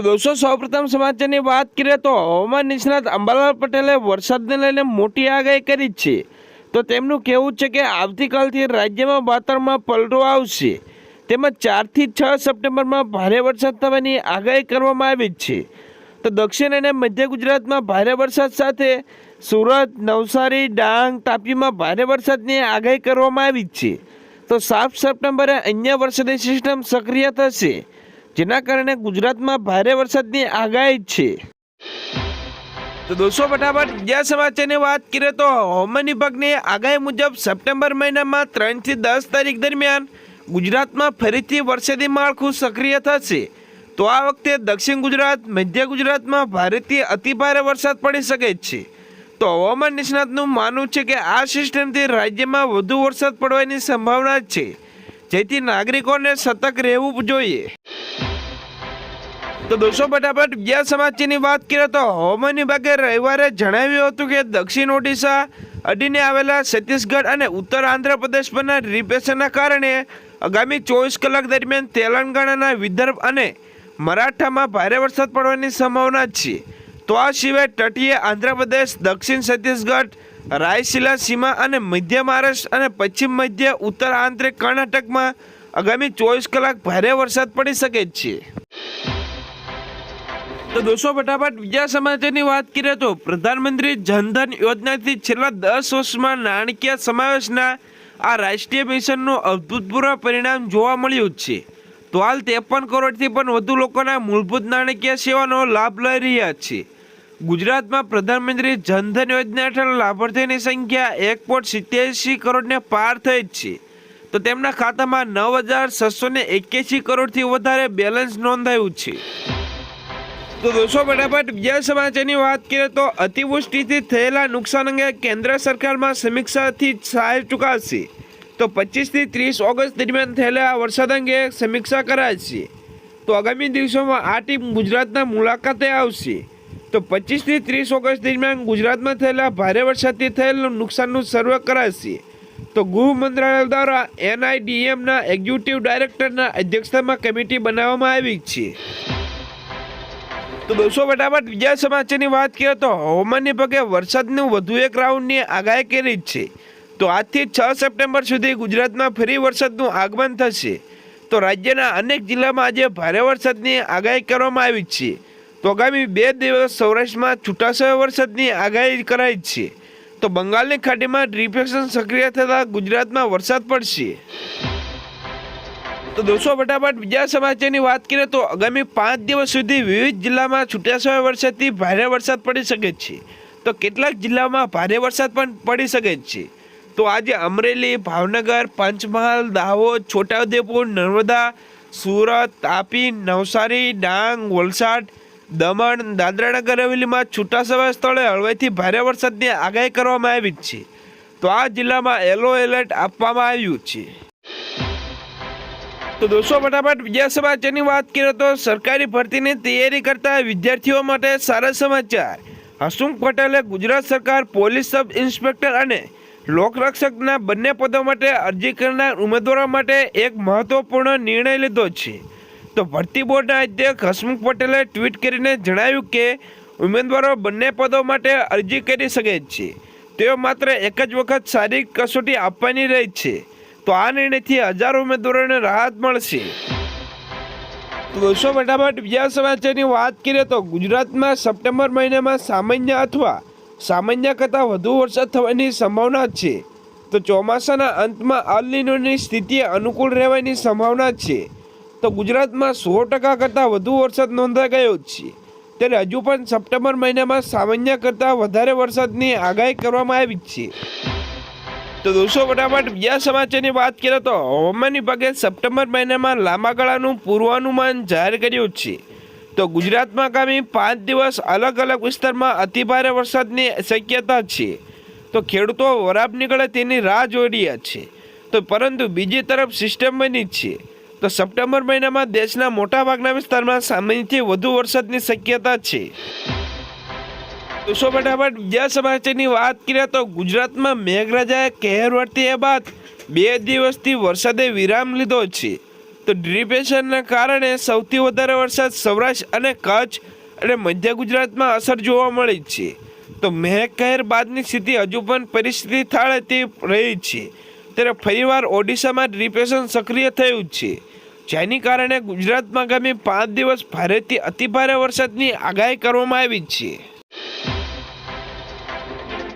તો દોસ્તો, સૌપ્રથમ સમાચારની વાત કરીએ તો હવામાન નિષ્ણાત અંબાલાલ પટેલે વરસાદને લઈને મોટી આગાહી કરી છે. તો તેમનું કહેવું છે કે આવતીકાલથી રાજ્યમાં વાતાવરણમાં પલટો આવશે. તેમજ ચારથી છ સપ્ટેમ્બરમાં ભારે વરસાદ થવાની આગાહી કરવામાં આવી છે. તો દક્ષિણ અને મધ્ય ગુજરાતમાં ભારે વરસાદ સાથે સુરત, નવસારી, ડાંગ, તાપીમાં ભારે વરસાદની આગાહી કરવામાં આવી છે. તો સાત સપ્ટેમ્બરે અન્ય વરસાદી સિસ્ટમ સક્રિય થશે. જેના કારણે ગુજરાતમાં ભારે વરસાદની આગાહી છે. તો દોસ્તો, ફટાફટ બીજા સમાચારની વાત કરીએ તો હવામાન વિભાગની આગાહી મુજબ સપ્ટેમ્બર મહિનામાં ત્રણથી દસ તારીખ દરમિયાન ગુજરાતમાં ફરીથી વરસાદી માળખું સક્રિય થશે. તો આ વખતે દક્ષિણ ગુજરાત, મધ્ય ગુજરાતમાં ભારેથી અતિભારે વરસાદ પડી શકે છે. તો હવામાન નિષ્ણાતનું માનવું છે કે આ સિસ્ટમથી રાજ્યમાં વધુ વરસાદ પડવાની સંભાવના છે. જેથી નાગરિકોને સતર્ક રહેવું જોઈએ. તો દોસ્તો ફટાફટ બીજા સમાચારની વાત કરીએ તો હવામાન વિભાગે રવિવારે જણાવ્યું હતું કે દક્ષિણ ઓડિશા અડીને આવેલા છત્તીસગઢ અને ઉત્તર આંધ્રપ્રદેશ પરના રિપ્રેશનના કારણે આગામી ચોવીસ કલાક દરમિયાન તેલંગાણાના વિદર્ભ અને મરાઠામાં ભારે વરસાદ પડવાની સંભાવના છે. તો આ સિવાય તટીય આંધ્રપ્રદેશ, દક્ષિણ છત્તીસગઢ રાયસીલા સીમા અને મધ્ય મહારાષ્ટ્ર અને પશ્ચિમ મધ્ય, ઉત્તર આંતરિક કર્ણાટકમાં આગામી ચોવીસ કલાક ભારે વરસાદ પડી શકે છે. તો દોસ્તો, ફટાફટ બીજા સમાચારની વાત કરીએ તો પ્રધાનમંત્રી જનધન યોજનાથી છેલ્લા દસ વર્ષમાં નાણાકીય સમાવેશના આ રાષ્ટ્રીય મિશનનું અભૂતપૂર્વ પરિણામ જોવા મળ્યું છે. તો હાલ ત્રેપન કરોડથી પણ વધુ લોકોના મૂળભૂત નાણાકીય સેવાનો લાભ લઈ રહ્યા છે. ગુજરાતમાં પ્રધાનમંત્રી જનધન યોજના હેઠળ લાભાર્થીની સંખ્યા એક પોઈન્ટ સિત્યાસી કરોડને પાર થઈ છે. તો તેમના ખાતામાં નવ હજાર છસો ને એક્યાસી કરોડથી વધારે બેલેન્સ નોંધાયું છે. તો દોસ્તો, ફટાફટ બીજા સમાચારની વાત કરીએ તો અતિવૃષ્ટિથી થયેલા નુકસાન અંગે કેન્દ્ર સરકારમાં સમીક્ષાથી સહાય ચૂકાશે તો પચીસથી ત્રીસ ઓગસ્ટ દરમિયાન થયેલા વરસાદ અંગે સમીક્ષા કરાશે. તો આગામી દિવસોમાં આ ટીમ ગુજરાતના મુલાકાતે આવશે. તો પચીસથી ત્રીસ ઓગસ્ટ દરમિયાન ગુજરાતમાં થયેલા ભારે વરસાદથી થયેલું નુકસાનનું સર્વે કરાશે. તો ગૃહ મંત્રાલય દ્વારા એનઆઈડીએમના એક્ઝિક્યુટિવ ડાયરેક્ટરના અધ્યક્ષતામાં કમિટી બનાવવામાં આવી છે. તો દોસ્તો, ફટાફટ બીજા સમાચારની વાત કરીએ તો હવામાનની પગે વરસાદનું વધુ એક રાઉન્ડની આગાહી કરી જ છે. તો આજથી છ સપ્ટેમ્બર સુધી ગુજરાતમાં ફરી વરસાદનું આગમન થશે. તો રાજ્યના અનેક જિલ્લામાં આજે ભારે વરસાદની આગાહી કરવામાં આવી છે. તો આગામી બે દિવસ સૌરાષ્ટ્રમાં છૂટાછવાયા વરસાદની આગાહી કરાઈ છે. તો બંગાળની ખાડીમાં ડિપ્રેશન સક્રિય થતાં ગુજરાતમાં વરસાદ પડશે. તો દોસ્તો, ફટાફટ બીજા સમાચારની વાત કરીએ તો આગામી પાંચ દિવસ સુધી વિવિધ જિલ્લામાં છૂટાછવાયા વરસાદથી ભારે વરસાદ પડી શકે છે. તો કેટલાક જિલ્લામાં ભારે વરસાદ પણ પડી શકે છે. તો આજે અમરેલી, ભાવનગર, પંચમહાલ, દાહોદ, છોટાઉદેપુર, નર્મદા, સુરત, તાપી, નવસારી, ડાંગ, વલસાડ, દમણ, દાદરાનગર હવેલીમાં છૂટાછવાયા સ્થળે હળવેથી ભારે વરસાદની આગાહી કરવામાં આવી છે. તો આ જિલ્લામાં યલો એલર્ટ આપવામાં આવ્યું છે. તો દોસ્તો, ફટાફટ બીજા સમાચારની વાત કરીએ તો સરકારી ભરતીની તૈયારી કરતા વિદ્યાર્થીઓ માટે સારા સમાચાર. હસમુખ પટેલે ગુજરાત સરકાર, પોલીસ સબ ઇન્સ્પેક્ટર અને લોકરક્ષકના બંને પદો માટે અરજી કરનાર ઉમેદવારો માટે એક મહત્વપૂર્ણ નિર્ણય લીધો છે. તો ભરતી બોર્ડના અધ્યક્ષ હસમુખ પટેલે ટ્વીટ કરીને જણાવ્યું કે, ઉમેદવારો બંને પદો માટે અરજી કરી શકે છે. તેઓ માત્ર એક જ વખત શારીરિક કસોટી આપવાની રહી છે. તો આ નિર્ણયથી હજારો ઉમેદવારોને રાહત મળશે. દોસ્તો, ફટાફટ બીજા સમાચારની વાત કરીએ તો ગુજરાતમાં સપ્ટેમ્બર મહિનામાં સામાન્ય અથવા સામાન્ય કરતાં વધુ વરસાદ થવાની સંભાવના છે. તો ચોમાસાના અંતમાં અલનીનોની સ્થિતિ અનુકૂળ રહેવાની સંભાવના છે. તો ગુજરાતમાં સો ટકા કરતાં વધુ વરસાદ નોંધાઈ ગયો છે. ત્યારે હજુ પણ સપ્ટેમ્બર મહિનામાં સામાન્ય કરતાં વધારે વરસાદની આગાહી કરવામાં આવી છે. તો દોસ્તો, ફટાફટ બીજા સમાચારની વાત કરીએ તો હવામાન વિભાગે સપ્ટેમ્બર મહિનામાં લાંબા ગાળાનું પૂર્વાનુમાન જાહેર કર્યું છે. તો ગુજરાતમાં આગામી પાંચ દિવસ અલગ અલગ વિસ્તારમાં અતિભારે વરસાદની શક્યતા છે. તો ખેડૂતો વરાપ નીકળે તેની રાહ જોઈ રહ્યા છે. તો પરંતુ બીજી તરફ સિસ્ટમ બની છે. તો સપ્ટેમ્બર મહિનામાં દેશના મોટાભાગના વિસ્તારમાં સામાન્યથી વધુ વરસાદની શક્યતા છે. દોસ્તો ફટાફટ બીજા સમાચારની વાત કરીએ તો ગુજરાતમાં મેઘરાજાએ કહેર વર્તી બાદ બે દિવસથી વરસાદે વિરામ લીધો છે. તો ડિપ્રેશનના કારણે સૌથી વધારે વરસાદ સૌરાષ્ટ્ર અને કચ્છ અને મધ્ય ગુજરાતમાં અસર જોવા મળી છે. તો મેઘ કહેર બાદની સ્થિતિ હજુ પણ પરિસ્થિતિ થાળે તે રહી છે. ત્યારે ફરીવાર ઓડિશામાં ડિપ્રેશન સક્રિય થયું છે. જેની કારણે ગુજરાતમાં આગામી પાંચ દિવસ ભારેથી અતિભારે વરસાદની આગાહી કરવામાં આવી છે.